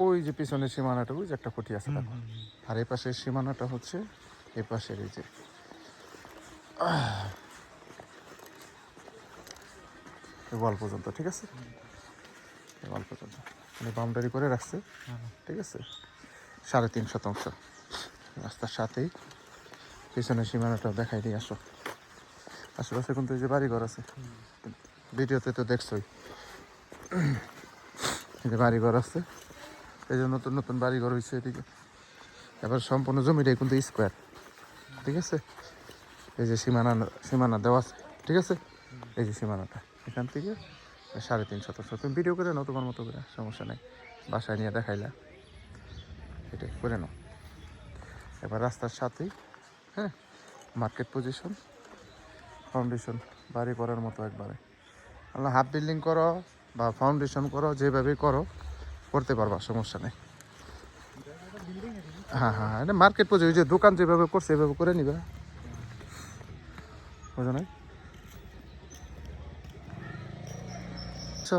ওই যে পিছনের সীমানাটা ওই যে একটা খুঁটি আছে দেখো। আর এই পাশের সীমানাটা হচ্ছে এই পাশের এই যে। ওয়াল পর্যন্ত ঠিক আছে? ওয়াল পর্যন্ত। মানে বাউন্ডারি করে রাখছে ঠিক আছে? সাড়ে তিন শতাংশ। রাস্তার সাথেই পিছনের সীমানাটা দেখাই দিয়ে আসো। আশেপাশে কিন্তু এই যে বাড়িঘর আছে। ভিডিওতে তো দেখছোই। এই যে বাড়িঘর আছে। এই যে নতুন নতুন বাড়িঘর হয়েছে এদিকে। এবার সম্পূর্ণ জমিটাই কিন্তু স্কোয়ার ঠিক আছে? এই যে সীমানা সীমানা দেওয়া আছে, ঠিক আছে? এই যে সীমানাটা, এখান থেকে সাড়ে তিন শতাংশ তুমি ভিডিও করে নাও তোমার মতো করে, সমস্যা নেই। বাসায় নিয়ে দেখাইলা। এটাই করে নাও। এবার রাস্তার সাথেই হ্যাঁ মার্কেট পজিশন ফাউন্ডেশন বাড়ি করার মতো একবারে। হাফ বিল্ডিং করো বা ফাউন্ডেশন করো যেভাবে করো করতে পারবা, সমস্যা নেই। হ্যাঁ হ্যাঁ হ্যাঁ মার্কেট পজিশন ওই যে দোকান যেভাবে করছে, এভাবে করে নিবে। বোঝো নাই? আচ্ছা।